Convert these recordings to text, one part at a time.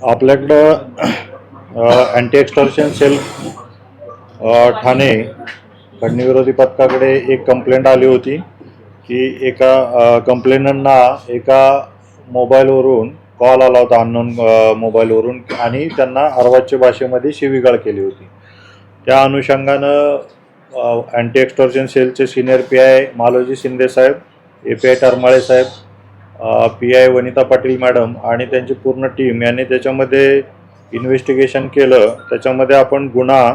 आपल्याकडं anti extortion cell Thane खंडणीविरोधी पथकाकडे एक कंप्लेंट आली होती की एका कंप्लेनंटना एका मोबाईलवरून कॉल आला होता अननोन मोबाईलवरून आणि त्यांना अर्वाच्य भाषेमध्ये शिवीगाळ केली होती. त्या अनुषंगानं अँटी एक्स्टॉर्शन सेलचे senior P I Maloji Shinde Saheb A P I टरमाळे Saheb P I Vanita Patil madam आणि त्यांची पूर्ण टीम यांनी त्याच्यामध्ये इन्व्हेस्टिगेशन केलं. त्याच्यामध्ये आपण गुन्हा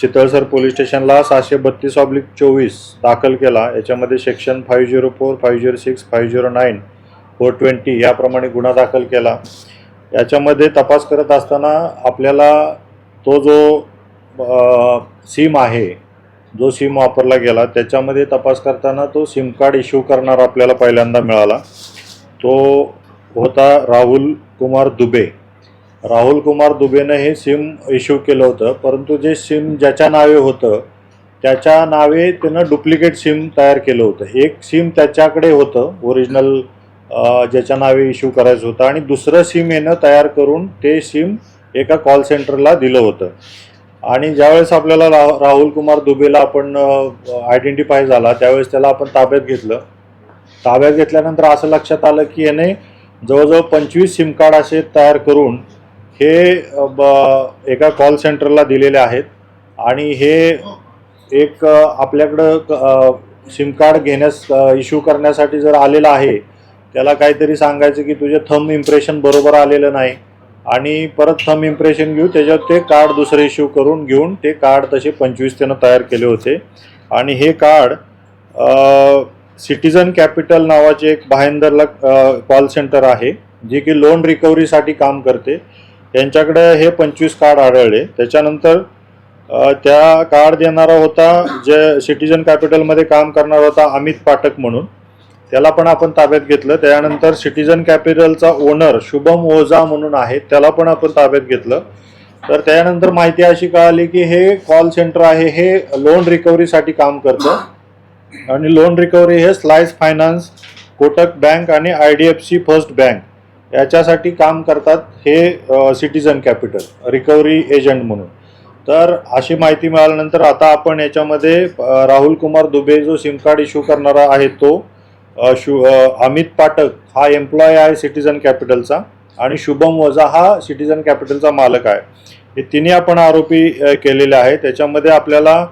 चितळसर पोलीस स्टेशनला सहाशे बत्तीस ऑब्लिक चोवीस दाखल केला. याच्यामध्ये section five zero four five zero six five zero nine four twenty याप्रमाणे गुन्हा दाखल केला. याच्यामध्ये तपास करत असताना आपल्याला तो जो सीम आहे जो सिम वापरला गेला त्याच्यामध्ये तपास करताना तो सिम कार्ड इश्यू करणारा आपल्याला पहिल्यांदा मिळाला. तो होता राहुल कुमार दुबे. राहुल कुमार दुबेनं हे सिम इश्यू केलं होतं परंतु जे सिम ज्याच्या नावे होतं त्याच्या नावे त्यानं डुप्लिकेट सिम तयार केलं होतं. एक सिम त्याच्याकडे होतं ओरिजिनल ज्याच्या नावे इश्यू करायचं होतं आणि दुसरं सिम येणं तयार करून ते सिम एका कॉल सेंटरला दिलं होतं. आणि ज्यावेळेस आपल्याला रा राहुल कुमार दुबेला आपण आयडेंटिफाय झाला त्यावेळेस त्याला आपण ताब्यात घेतलं. ताब्यात घेतल्यानंतर असं लक्षात आलं की याने जवळजवळ पंचवीस सिम कार्ड असे तयार करून हे ब एका कॉल सेंटरला दिलेले आहेत. आणि हे एक आपल्याकडं सिम कार्ड घेण्यास इश्यू करण्यासाठी जर आलेलं आहे त्याला काहीतरी सांगायचं की तुझे थंब इम्प्रेशन बरोबर आलेलं नाही. आणि परत थम इम्प्रेशन घेऊ. त्याच्यात ते कार्ड दुसरे इश्यू करून घेऊन ते कार्ड तसे पंचवीस त्यानं तयार केले होते. आणि हे कार्ड सिटीजन कॅपिटल नावाचे एक भायंदरला कॉल सेंटर आहे जे की लोन रिकव्हरीसाठी काम करते. त्यांच्याकडे हे पंचवीस कार्ड आढळले. त्याच्यानंतर त्या कार्ड देणारा होता जे सिटीजन कॅपिटलमध्ये काम करणारा होता अमित पाठक म्हणून. त्याला पण आपण ताब्यात घेतलं. त्यानंतर सिटीजन कॅपिटलचा ओनर शुभम ओझा म्हणून आहे त्याला पण आपण ताब्यात घेतलं. तर त्यानंतर माहिती अशी कळाली की हे कॉल सेंटर आहे हे लोन रिकव्हरीसाठी काम करतं. आणि लोन रिकव्हरी हे स्लाइस फायनान्स कोटक बँक आणि I D F C first bank याच्यासाठी काम करतात हे सिटीजन कॅपिटल रिकव्हरी एजंट म्हणून. तर अशी माहिती मिळाल्यानंतर आता आपण याच्यामध्ये राहुल कुमार दुबे जो सिम कार्ड इश्यू करणारा आहे तो शु अमित पाठक हा एम्प्लॉय आहे सिटीजन कॅपिटलचा आणि शुभम वजा हा सिटीजन कॅपिटलचा मालक आहे. हे तिन्ही आपण आरोपी केलेले आहे त्याच्यामध्ये आपल्याला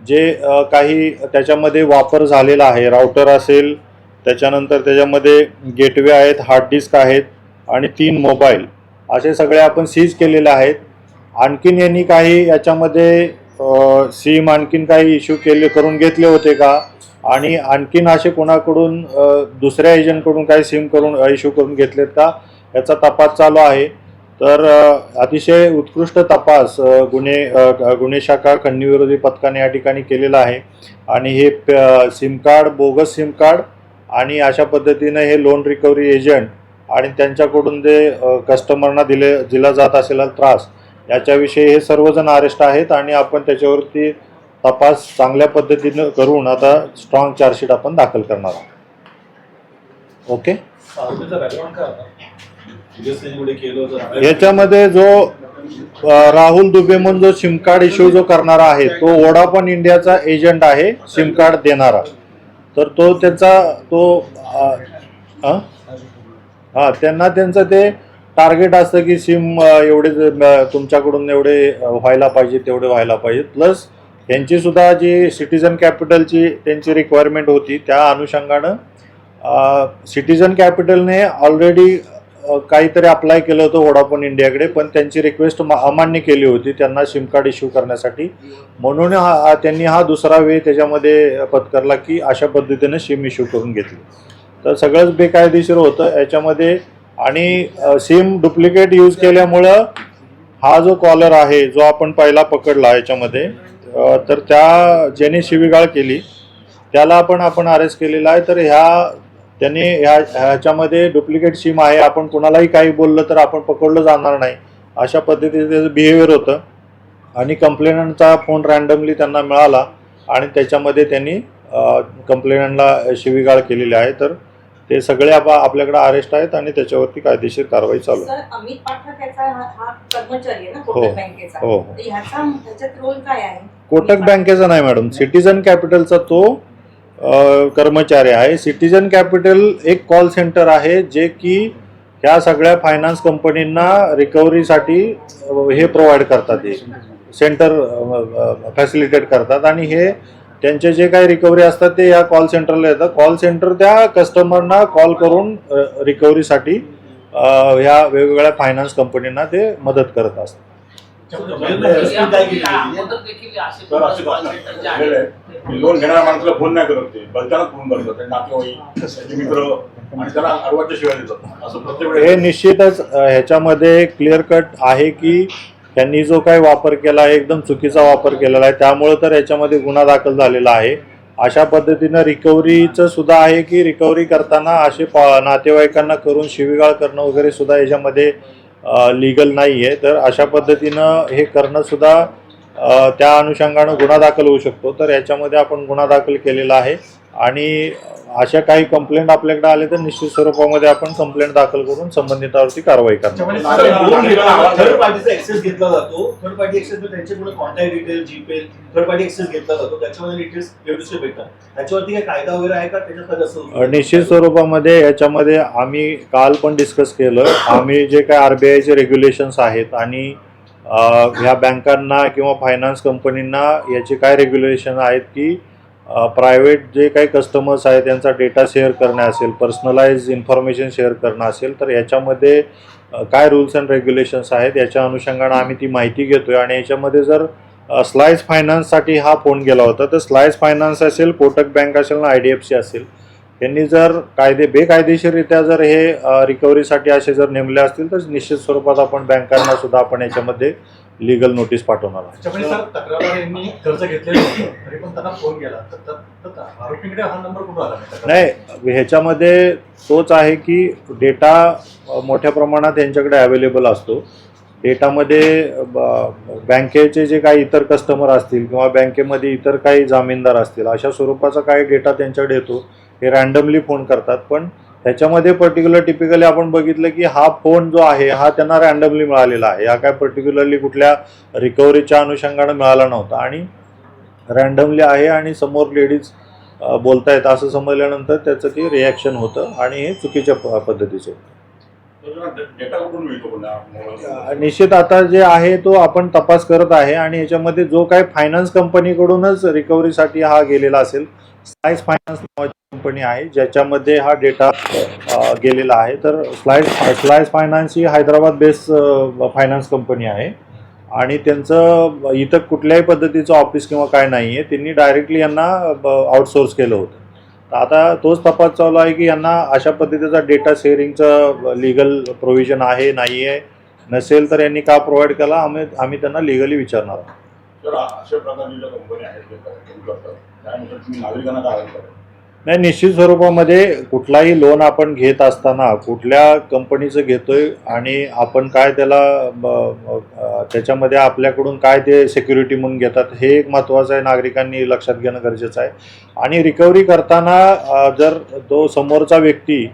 जे काही त्याच्यामध्ये वापर झालेला आहे राऊटर असेल त्याच्यानंतर त्याच्यामध्ये गेटवे आहेत हार्ड डिस्क आहेत आणि तीन मोबाईल असे सगळे आपण सीज केलेले आहेत. आणखीन यांनी काही याच्यामध्ये सिम आणखीन काही इश्यू केले करून घेतले होते का? आणि आणखीन असे कोणाकडून दुसऱ्या एजंटकडून काही सिम करून इश्यू करून घेतलेत का? याचा तपास चालू आहे. तर अतिशय उत्कृष्ट तपास गुन्हे गुन्हे शाखा खंडणीविरोधी पथकाने या ठिकाणी केलेला आहे. आणि हे SIM card bogus SIM card आणि अशा पद्धतीनं हे लोन रिकव्हरी एजंट आणि त्यांच्याकडून जे कस्टमरना दिले दिला जात असेल त्रास याच्याविषयी हे सर्वजण अरेस्ट आहेत आणि आपण त्याच्यावरती तपास चांगल्या पद्धतीनं करून आता स्ट्रॉंग चार्जशीट आपण दाखल करणार आहोत. ओके याच्यामध्ये जो राहुल दुबे म्हणून जो सिम कार्ड इश्यू जो करणारा आहे तो वोडाफोन इंडियाचा एजंट आहे सिम कार्ड देणारा. तर तो त्याचा तो हा त्यांना त्यांचं ते टार्गेट असतं की सिम एवढे तुमच्याकडून एवढे व्हायला पाहिजे तेवढे व्हायला पाहिजे. प्लस त्यांची सुद्धा जी सिटीजन कॅपिटलची त्यांची रिक्वायरमेंट होती त्या अनुषंगानं सिटीजन कॅपिटलने ऑलरेडी काहीतरी अप्लाय केलं होतं वोडाफोन इंडियाकडे पण त्यांची रिक्वेस्ट अमान्य केली होती त्यांना सिम कार्ड इश्यू करण्यासाठी. म्हणून हा त्यांनी हा दुसरा वे त्याच्यामध्ये पत्करला की अशा पद्धतीने सिम इश्यू करून घेतली. तर सगळंच बेकायदेशीर होतं. याच्यामध्ये आणि सिम डुप्लिकेट यूज केल्यामुळं हा जो कॉलर आहे जो आपण पहिला पकडला याच्यामध्ये तर त्या ज्याने शिवीगाळ केली त्याला पण आपण अरेस्ट केलेला आहे. तर ह्या त्यांनी ह्या ह्याच्यामध्ये डुप्लिकेट सिम आहे. आपण कुणालाही काही बोललं तर आपण पकडलं जाणार नाही. अशा पद्धतीचं त्याचं बिहेवियर होतं. आणि कंप्लेनंटचा फोन रँडमली त्यांना मिळाला आणि त्याच्यामध्ये त्यांनी कंप्लेनंटला शिवीगाळ केलेली आहे. तर ते सगळे आप आपल्याकडे अरेस्ट आहेत आणि त्याच्यावरती कायदेशीर कारवाई चालू आहे. सर अमित पाठक याचा हा हा कर्मचारी आहे ना हो. कोटक बँकेचा. हो. तर ह्याचा ह्याच्यात रोल काय आहे? कोटक बँकेचा नाही मॅडम सिटीजन कॅपिटलचा तो अ, कर्मचारी आहे. सिटीजन कॅपिटल एक कॉल सेंटर आहे जे की ह्या सगळ्या फायनान्स कंपनींना रिकव्हरीसाठी हे प्रोव्हाइड करतात. हे सेंटर फॅसिलिटेट करतात. आणि हे त्यांचे जे काही रिकव्हरी असतात ते या कॉल सेंटरला येतात. कॉल सेंटर त्या कस्टमरना कॉल करून रिकव्हरीसाठी ह्या वेगवेगळ्या फायनान्स कंपनींना ते मदत करत असतात. लोन घेणाऱ्या माणसाला फोन नाही करत ते बलताना फोन करतात ते नातेवाईक मित्र आणि त्याला अर्वाच्या शिवाय देतात असं प्रत्येक हे निश्चितच ह्याच्यामध्ये क्लिअर कट आहे की त्यांनी जो काही वापर केला आहे एकदम चुकीचा वापर केलेला आहे त्यामुळं तर याच्यामध्ये गुन्हा दाखल झालेला आहे. अशा पद्धतीनं रिकव्हरीचं सुद्धा आहे की रिकव्हरी करताना असे पा नातेवाईकांना करून शिवीगाळ करणं वगैरे सुद्धा याच्यामध्ये लिगल नाही आहे तर अशा पद्धतीनं हे करणं सुद्धा त्या अनुषंगानं गुन्हा दाखल होऊ शकतो. तर याच्यामध्ये आपण गुन्हा दाखल केलेला आहे. आणि अशा काही कंप्लेंट आपल्याकडे आले तर निश्चित स्वरूपामध्ये आपण कंप्लेंट दाखल करून संबंधितावरती कारवाई करणार थर्ड पार्टीचा एक्सेस घेतला जातो. Third party contact detail GPay third party access घेतला जातो. त्याच्यामध्ये डिटेल्स व्यवस्थित भेटतात. त्याच्यावरती काही कायदा वगैरे आहे का? त्याच्यात काय निश्चित स्वरूपामध्ये याच्यामध्ये आम्ही काल पण डिस्कस केलं. आम्ही जे काय आर बी आयचे रेग्युलेशन्स आहेत आणि ह्या बँकांना किंवा फायनान्स कंपनींना याचे काय रेग्युलेशन आहेत की प्रायव्हेट जे काही कस्टमर्स आहेत त्यांचा डेटा शेअर करणं असेल पर्सनलाइज इन्फॉर्मेशन शेअर करणं असेल तर याच्यामध्ये काय रूल्स अँड रेग्युलेशन्स आहेत याच्या अनुषंगानं आम्ही ती माहिती घेतोय. आणि याच्यामध्ये जर स्लाइस फायनान्ससाठी हा फोन गेला होता तर स्लाइस फायनान्स असेल कोटक बँक असेल ना आय डी एफ सी असेल त्यांनी जर कायदे बेकायदेशीररित्या जर हे रिकव्हरीसाठी असे जर नेमले असतील तर निश्चित स्वरूपात आपण बँकांना सुद्धा आपण याच्यामध्ये लिगल नोटीस पाठवणार आहोत त्याच्यामध्ये सर तक्रारदारांनी कर्ज घेतलेलं होतं तरी पण त्यांना फोन केला. तर तर- तर आरोपीकडे हा नंबर कुठून आला? नाही नाही ह्याच्यामध्ये तोच आहे की डेटा अ, मोठ्या प्रमाणात यांच्याकडे अवेलेबल असतो. डेटामध्ये ब- बँकेचे जे काही इतर कस्टमर असतील किंवा बँकेमध्ये इतर काही जामीनदार असतील अशा स्वरूपाचा काही डेटा त्यांच्याकडे येतो. हे रँडमली फोन करतात. पण त्याच्यामध्ये पर्टिक्युलर टिपिकली आपण बघितलं की हा फोन जो आहे हा त्यांना रँडमली मिळालेला आहे हा काय पर्टिक्युलरली कुठल्या रिकव्हरीच्या अनुषंगानं मिळाला नव्हता आणि रँडमली आहे आणि समोर लेडीज बोलतायत असं समजल्यानंतर त्याचं ते रिॲक्शन होतं आणि हे चुकीच्या प- पद्धतीचं होतं. डेटा कुठून मिळतो निश्चित आता जे आहे तो आपण तपास करत आहे आणि याच्यामध्ये जो काही फायनान्स कंपनीकडूनच रिकव्हरीसाठी हा गेलेला असेल स्लाइस फायनान्स नावाची कंपनी आहे ज्याच्यामध्ये हा डेटा गेलेला आहे. तर स्लाइस स्लाइस फायनान्स ही हैदराबाद बेस्ड फायनान्स कंपनी आहे. आणि त्यांचं इथं कुठल्याही पद्धतीचं ऑफिस किंवा काय नाही आहे त्यांनी डायरेक्टली यांना आउटसोर्स केलं होतं. आता तोच तपास चालू आहे की यांना अशा पद्धतीचा डेटा शेअरिंगचं लिगल प्रोव्हिजन आहे नाही आहे नसेल तर यांनी का प्रोव्हाइड केला? आम्ही आम्ही त्यांना लिगली विचारणार. आहोत नागरिकांना नाही निश्चित स्वरूपामध्ये कुठलाही लोन आपण घेत असताना कुठल्या कंपनीचं घेतोय आणि आपण काय त्याला त्याच्यामध्ये आपल्याकडून काय ते सिक्युरिटी म्हणून घेतात हे एक महत्त्वाचं आहे नागरिकांनी लक्षात घेणं गरजेचं आहे. आणि रिकव्हरी करताना जर तो समोरचा व्यक्ती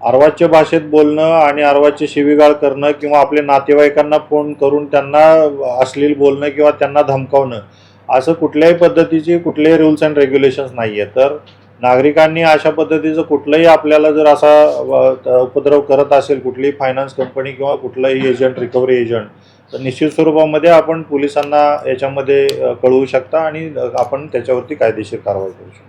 अर्वाच्य भाषेत बोलणं आणि अर्वाच्य शिवीगाळ करणं किंवा आपल्या नातेवाईकांना फोन करून त्यांना अश्लील बोलणं किंवा त्यांना धमकावणं असं कुठल्याही पद्धतीचे कुठलेही रूल्स अँड रेग्युलेशन्स नाही आहे तर नागरिकांनी अशा पद्धतीचं कुठलंही आपल्याला जर असा उपद्रव करत असेल कुठलीही फायनान्स कंपनी किंवा कुठलाही एजंट रिकव्हरी एजंट तर निश्चित स्वरूपामध्ये आपण पोलिसांना याच्यामध्ये कळवू शकता आणि आपण त्याच्यावरती कायदेशीर कारवाई करू शकतो.